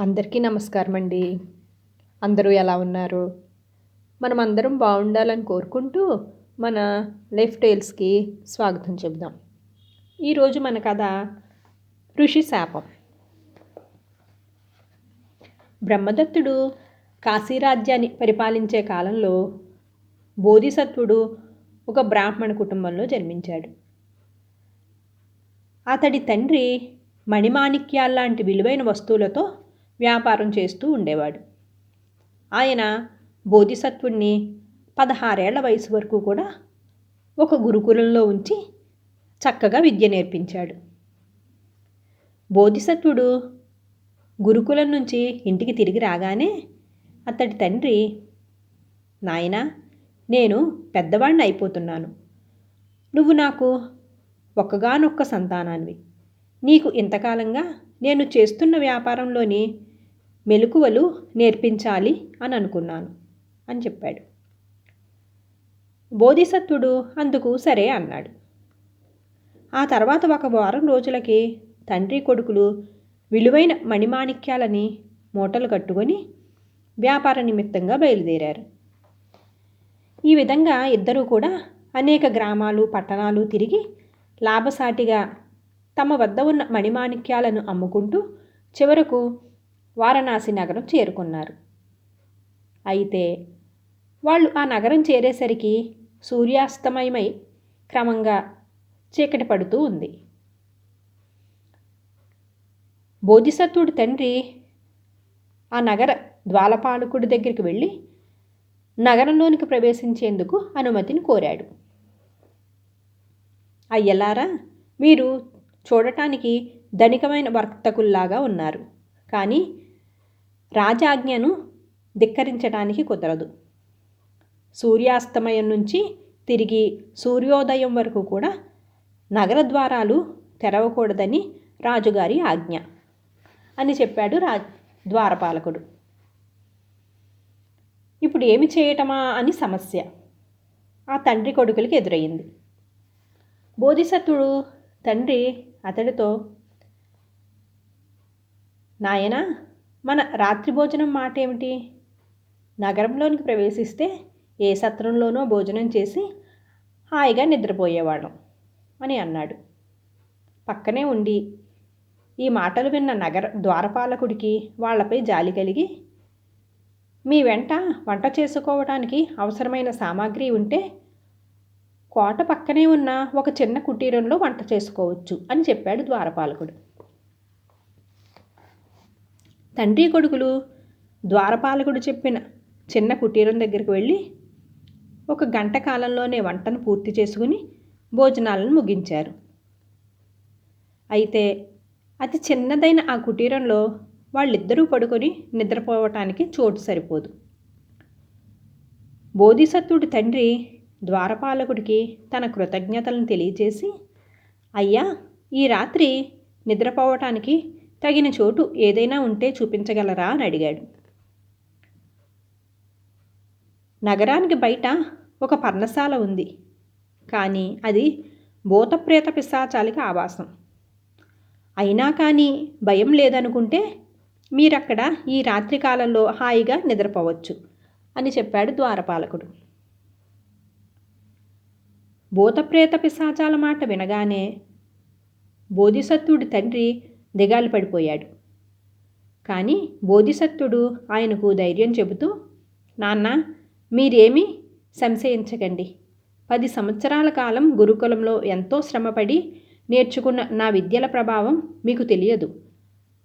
అందరికీ నమస్కారం అండి. అందరూ ఎలా ఉన్నారు? మనం అందరం బాగుండాలని కోరుకుంటూ మన లైఫ్ టైల్స్కి స్వాగతం చెబుదాం. ఈరోజు మన కథ ఋషి శాపం. బ్రహ్మదత్తుడు కాశీరాజ్యాన్ని పరిపాలించే కాలంలో బోధిసత్వుడు ఒక బ్రాహ్మణ కుటుంబంలో జన్మించాడు. అతడి తండ్రి మణిమాణిక్యాల్లాంటి విలువైన వస్తువులతో వ్యాపారం చేస్తూ ఉండేవాడు. ఆయన బోధిసత్వుణ్ణి పదహారేళ్ళ వయసు వరకు కూడా ఒక గురుకులంలో ఉంచి చక్కగా విద్య నేర్పించాడు. బోధిసత్వుడు గురుకులం నుంచి ఇంటికి తిరిగి రాగానే అతడి తండ్రి నాయన నేను పెద్దవాడిని అయిపోతున్నాను. నువ్వు నాకు ఒక్కగానొక్క సంతానాన్వి. నీకు ఇంతకాలంగా నేను చేస్తున్న వ్యాపారంలోని మెలకువలు నేర్పించాలి అని అనుకున్నాను అని చెప్పాడు. బోధిసత్వుడు అందుకు సరే అన్నాడు. ఆ తర్వాత ఒక వారం రోజులకి తండ్రి కొడుకులు విలువైన మణిమాణిక్యాలని మూటలు కట్టుకొని వ్యాపార నిమిత్తంగా బయలుదేరారు. ఈ విధంగా ఇద్దరూ కూడా అనేక గ్రామాలు పట్టణాలు తిరిగి లాభసాటిగా తమ వద్ద ఉన్న మణిమాణిక్యాలను అమ్ముకుంటూ చివరకు వారణాసి నగరం చేరుకున్నారు. అయితే వాళ్ళు ఆ నగరం చేరేసరికి సూర్యాస్తమయమై క్రమంగా చీకటి పడుతూ ఉంది. బోధిసత్వుడి తండ్రి ఆ నగర ద్వాలపాలకుడి దగ్గరికి వెళ్ళి నగరంలోనికి ప్రవేశించేందుకు అనుమతిని కోరాడు. అయ్యలారా మీరు చూడటానికి ధనికమైన వర్తకుల్లాగా ఉన్నారు. కానీ రాజాజ్ఞను ధిక్కరించడానికి కుదరదు. సూర్యాస్తమయం నుంచి తిరిగి సూర్యోదయం వరకు కూడా నగర ద్వారాలు తెరవకూడదని రాజుగారి ఆజ్ఞ అని చెప్పాడు రా ద్వారపాలకుడు. ఇప్పుడు ఏమి చేయటమా అని సమస్య. ఆ తండ్రి కొడుకులకి ఎదురయ్యింది బోధిసత్తుడు తండ్రి అతడితో నాయనా మన రాత్రి భోజనం మాట ఏమిటి? నగరంలోనికి ప్రవేశిస్తే ఏ సత్రంలోనో భోజనం చేసి హాయిగా నిద్రపోయేవాళ్ళం అని అన్నాడు. పక్కనే ఉండి ఈ మాటలు విన్న నగర ద్వారపాలకుడికి వాళ్ళపై జాలి కలిగి మీ వెంట వంట చేసుకోవడానికి అవసరమైన సామాగ్రి ఉంటే కోట పక్కనే ఉన్న ఒక చిన్న కుటీరంలో వంట చేసుకోవచ్చు అని చెప్పాడు ద్వారపాలకుడు. తండ్రి కొడుకులు ద్వారపాలకుడు చెప్పిన చిన్న కుటీరం దగ్గరికి వెళ్ళి ఒక గంట కాలంలోనే వంటను పూర్తి చేసుకుని భోజనాలను ముగించారు. అయితే అతి చిన్నదైన ఆ కుటీరంలో వాళ్ళిద్దరూ పడుకొని నిద్రపోవటానికి చోటు సరిపోదు. బోధిసత్వుడి తండ్రి ద్వారపాలకుడికి తన కృతజ్ఞతలను తెలియజేసి అయ్యా ఈ రాత్రి నిద్రపోవటానికి తగిన చోటు ఏదైనా ఉంటే చూపించగలరా అని అడిగాడు. నగరానికి బయట ఒక పర్ణశాల ఉంది. కానీ అది భూతప్రేత పిశాచాలికి ఆవాసం. అయినా కానీ భయం లేదనుకుంటే మీరక్కడ ఈ రాత్రి కాలంలో హాయిగా నిద్రపోవచ్చు అని చెప్పాడు ద్వారపాలకుడు. భూతప్రేత పిశాచాల మాట వినగానే బోధిసత్వుడి తండ్రి దిగాలు పడిపోయాడు. కానీ బోధిసత్వుడు ఆయనకు ధైర్యం చెబుతూ నాన్న మీరేమీ సంశయించకండి. పది సంవత్సరాల కాలం గురుకులంలో ఎంతో శ్రమపడి నేర్చుకున్న నా విద్యల ప్రభావం మీకు తెలియదు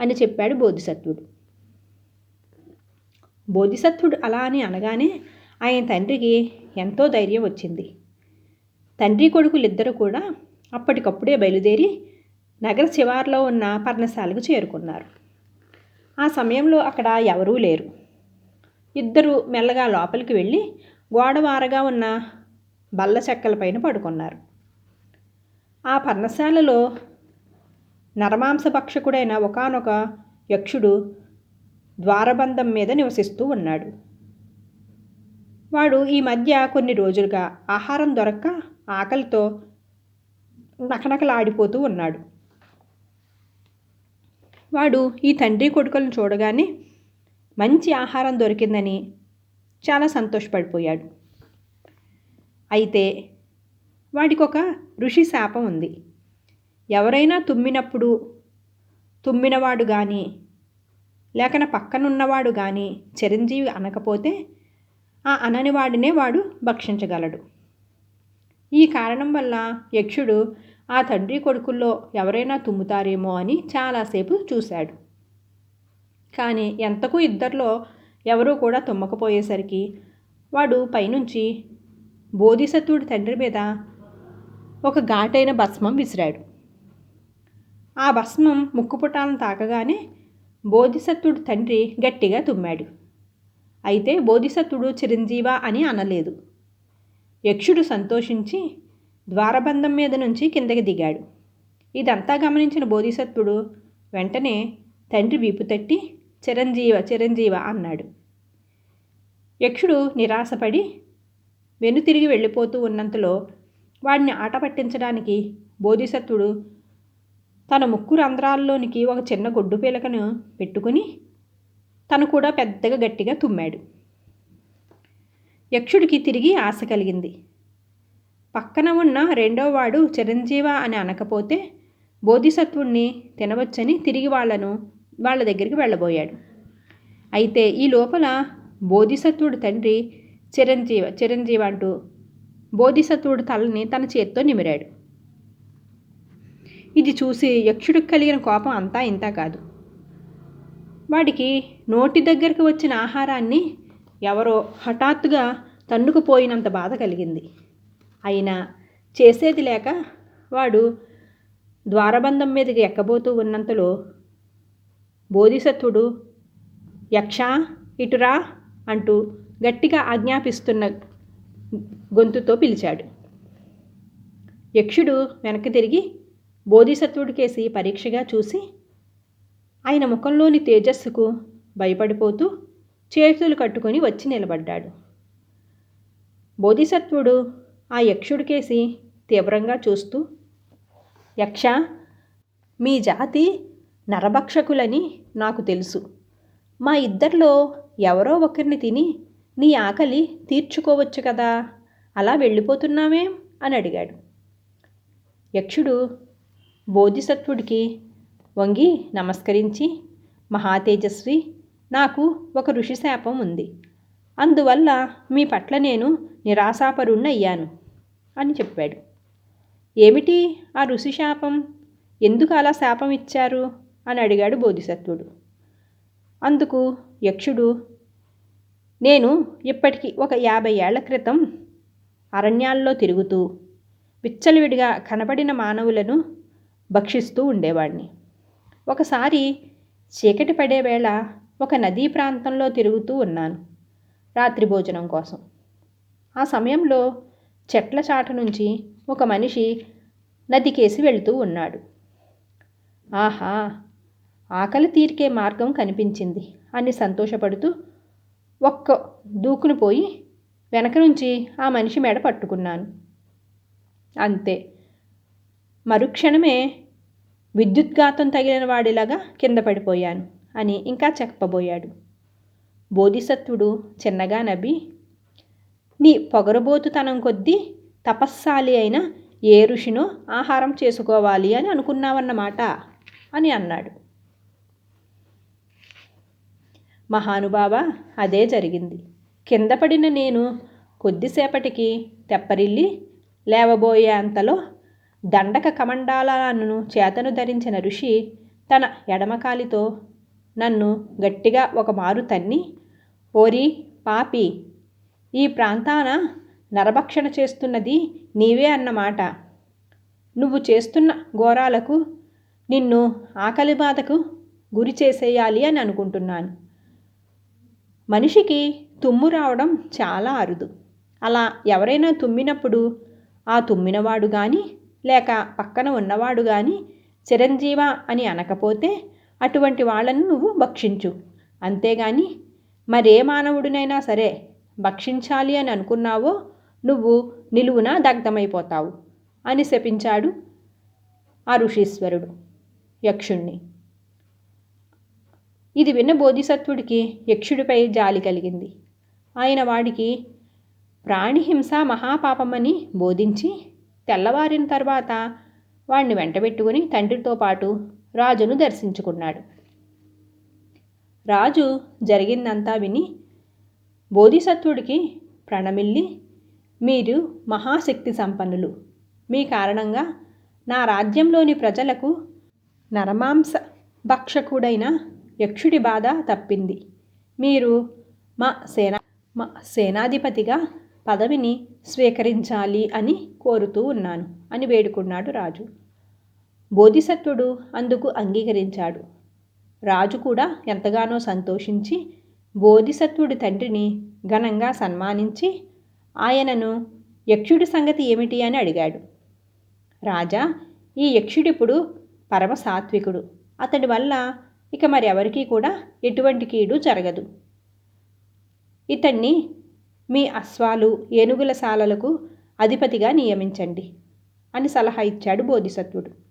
అని చెప్పాడు బోధిసత్వుడు బోధిసత్వుడు అలా అని అనగానే ఆయన తండ్రికి ఎంతో ధైర్యం వచ్చింది. తండ్రి కొడుకులిద్దరూ కూడా అప్పటికప్పుడే బయలుదేరి నగర శివార్లో ఉన్న పర్ణశాలకు చేరుకున్నారు. ఆ సమయంలో అక్కడ ఎవరూ లేరు. ఇద్దరు మెల్లగా లోపలికి వెళ్ళి గోడవారగా ఉన్న బల్ల చెక్కలపైన పడుకున్నారు. ఆ పర్ణశాలలో నరమాంసభక్షకుడైన ఒకనొక యక్షుడు ద్వారబంధం మీద నివసిస్తూ ఉన్నాడు. వాడు ఈ మధ్య కొన్ని రోజులుగా ఆహారం దొరక్క ఆకలితో నకనకలాడిపోతూ ఉన్నాడు. వాడు ఈ తండ్రి కొడుకులను చూడగానే మంచి ఆహారం దొరికిందని చాలా సంతోషపడిపోయాడు. అయితే వాడికి ఒక ఋషి శాపం ఉంది. ఎవరైనా తుమ్మినప్పుడు తుమ్మినవాడు కానీ లేకన పక్కనున్నవాడు కానీ చిరంజీవి అనకపోతే ఆ అనని వాడినే వాడు భక్షించగలడు. ఈ కారణం వల్ల యక్షుడు ఆ తండ్రి కొడుకుల్లో ఎవరైనా తుమ్ముతారేమో అని చాలాసేపు చూశాడు. కానీ ఎంతకు ఇద్దరిలో ఎవరూ కూడా తుమ్మకపోయేసరికి వాడు పైనుంచి బోధిసత్వుడి తండ్రి మీద ఒక ఘాటైన భస్మం విసిరాడు. ఆ భస్మం ముక్కుపుటాలను తాకగానే బోధిసత్వుడు తండ్రి గట్టిగా తుమ్మాడు. అయితే బోధిసత్వుడు చిరంజీవ అని అనలేదు. యక్షుడు సంతోషించి ద్వారబంధం మీద నుంచి కిందకి దిగాడు. ఇదంతా గమనించిన బోధిసత్వుడు వెంటనే తండ్రి వీపు తట్టి చిరంజీవ చిరంజీవ అన్నాడు. యక్షుడు నిరాశపడి వెనుతిరిగి వెళ్ళిపోతూ ఉన్నంతలో వాడిని ఆట పట్టించడానికి బోధిసత్వుడు తన ముక్కు రంధ్రాల్లోనికి ఒక చిన్న గొడ్డు పీలకను పెట్టుకుని తను కూడా పెద్దగా గట్టిగా తుమ్మాడు. యక్షుడికి తిరిగి ఆశ కలిగింది. పక్కన ఉన్న రెండో వాడు చిరంజీవ అని అనకపోతే బోధిసత్వుణ్ణి తినవచ్చని తిరిగి వాళ్ళను వాళ్ళ దగ్గరికి వెళ్ళబోయాడు. అయితే ఈ లోపల బోధిసత్వుడు తండ్రి చిరంజీవ చిరంజీవ అంటూ బోధిసత్వుడు తలని తన చేత్తో నిమిరాడు. ఇది చూసి యక్షుడికి కలిగిన కోపం అంతా ఇంత కాదు. వాడికి నోటి దగ్గరకు వచ్చిన ఆహారాన్ని ఎవరో హఠాత్తుగా తన్నుకుపోయినంత బాధ కలిగింది. అయినా చేసేది లేక వాడు ద్వారబంధం మీదకి ఎక్కబోతూ ఉన్నంతలో బోధిసత్వుడు యక్ష ఇటురా అంటూ గట్టిగా ఆజ్ఞాపిస్తున్న గొంతుతో పిలిచాడు. యక్షుడు వెనక్కి తిరిగి బోధిసత్వుడికేసి పరీక్షగా చూసి ఆయన ముఖంలోని తేజస్సుకు భయపడిపోతూ చేతులు కట్టుకొని వచ్చి నిలబడ్డాడు. బోధిసత్వుడు ఆ యక్షుడికేసి తీవ్రంగా చూస్తూ యక్ష మీ జాతి నరభక్షకులని నాకు తెలుసు. మా ఇద్దరిలో ఎవరో ఒకరిని తిని నీ ఆకలి తీర్చుకోవచ్చు కదా? అలా వెళ్ళిపోతున్నామేం అని అడిగాడు. యక్షుడు బోధిసత్వుడికి వంగి నమస్కరించి మహాతేజస్వి నాకు ఒక ఋషి శాపం ఉంది. అందువల్ల మీ పట్ల నేను నిరాశాపరుణ్ణయ్యాను అని చెప్పాడు. ఏమిటి ఆ ఋషి శాపం? ఎందుకు అలా శాపం ఇచ్చారు? అని అడిగాడు బోధిసత్వుడు. అందుకు యక్షుడు నేను ఇప్పటికి ఒక యాభై ఏళ్ళ క్రితం అరణ్యాల్లో తిరుగుతూ విచ్చలవిడిగా కనబడిన మానవులను భక్షిస్తూ ఉండేవాడిని ఒకసారి చీకటి పడే వేళ ఒక నదీ ప్రాంతంలో తిరుగుతూ ఉన్నాను రాత్రి భోజనం కోసం. ఆ సమయంలో చెట్ల చాట నుంచి ఒక మనిషి నదికేసి వెళుతూ ఉన్నాడు. ఆహా ఆకలి తీరికే మార్గం కనిపించింది అని సంతోషపడుతూ ఒక్క దూకును పోయి వెనక నుంచి ఆ మనిషి మెడ పట్టుకున్నాను. అంతే మరుక్షణమే విద్యుద్ఘాతం తగిలిన వాడిలాగా కింద పడిపోయాను. అని ఇంకా చెప్పబోయాడు. బోధిసత్వుడు చిన్నగా నవ్వి నీ పొగరబోతుతనం కొద్దీ తపస్సాలి అయిన ఏ ఋషినో ఆహారం చేసుకోవాలి అని అనుకున్నావన్నమాట అని అన్నాడు. మహానుభావ అదే జరిగింది. కింద పడిన నేను కొద్దిసేపటికి తెప్పరిల్లి లేవబోయే అంతలో దండక కమండాలను చేతను ధరించిన ఋషి తన ఎడమకాలితో నన్ను గట్టిగా ఒక మారు తన్ని. ఓరి పాపి ఈ ప్రాంతాన నరభక్షణ చేస్తున్నది నీవే అన్నమాట. నువ్వు చేస్తున్న ఘోరాలకు నిన్ను ఆకలి బాధకు గురి చేసేయాలి అని అనుకుంటున్నాను. మనిషికి తుమ్ము రావడం చాలా అరుదు. అలా ఎవరైనా తుమ్మినప్పుడు ఆ తుమ్మినవాడు కానీ లేక పక్కన ఉన్నవాడు కానీ చిరంజీవ అని అనకపోతే అటువంటి వాళ్ళను నువ్వు భక్షించు. అంతేగాని మరే మానవుడినైనా సరే భక్షించాలి అని అనుకున్నావో నువ్వు నిలువున దగ్ధమైపోతావు అని శపించాడు ఆ ఋషీశ్వరుడు యక్షుణ్ణి. ఇది విన్న బోధిసత్వుడికి యక్షుడిపై జాలి కలిగింది. ఆయన వాడికి ప్రాణిహింస మహాపాపమని బోధించి తెల్లవారిన తర్వాత వాడిని వెంటబెట్టుకుని తండ్రితో పాటు రాజును దర్శించుకున్నాడు. రాజు జరిగిందంతా విని బోధిసత్వుడికి ప్రణమిల్లి మీరు మహాశక్తి సంపన్నులు. మీ కారణంగా నా రాజ్యంలోని ప్రజలకు నరమాంస భక్షకుడైన యక్షుడి బాధ తప్పింది. మీరు మా సేనా మా సేనాధిపతిగా పదవిని స్వీకరించాలి అని కోరుతూ ఉన్నాను అని వేడుకున్నాడు రాజు. బోధిసత్వుడు అందుకు అంగీకరించాడు. రాజు కూడా ఎంతగానో సంతోషించి బోధిసత్వుడి తండ్రిని ఘనంగా సన్మానించి ఆయనను యక్షుడి సంగతి ఏమిటి అని అడిగాడు. రాజా ఈ యక్షుడిప్పుడు పరమ సాత్వికుడు. అతడి వల్ల ఇక మరెవరికీ కూడా ఎటువంటి కీడు జరగదు. ఇతన్ని మీ అశ్వాలు ఏనుగుల శాలలకు అధిపతిగా నియమించండి అని సలహా ఇచ్చాడు బోధిసత్వుడు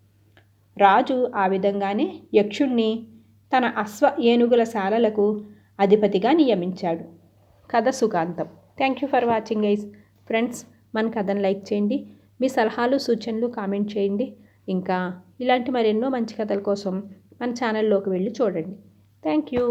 రాజు ఆ విధంగానే యక్షుణ్ణి తన అశ్వ ఏనుగుల శాలలకు అధిపతిగా నియమించాడు. కథ సుఖాంతం thank you for watching guys friends మన కథను లైక్ చేయండి. మీ సలహాలు సూచనలు కామెంట్ చేయండి. ఇంకా ఇలాంటి మరెన్నో మంచి కథల కోసం మన ఛానల్లోకి వెళ్ళి చూడండి. Thank you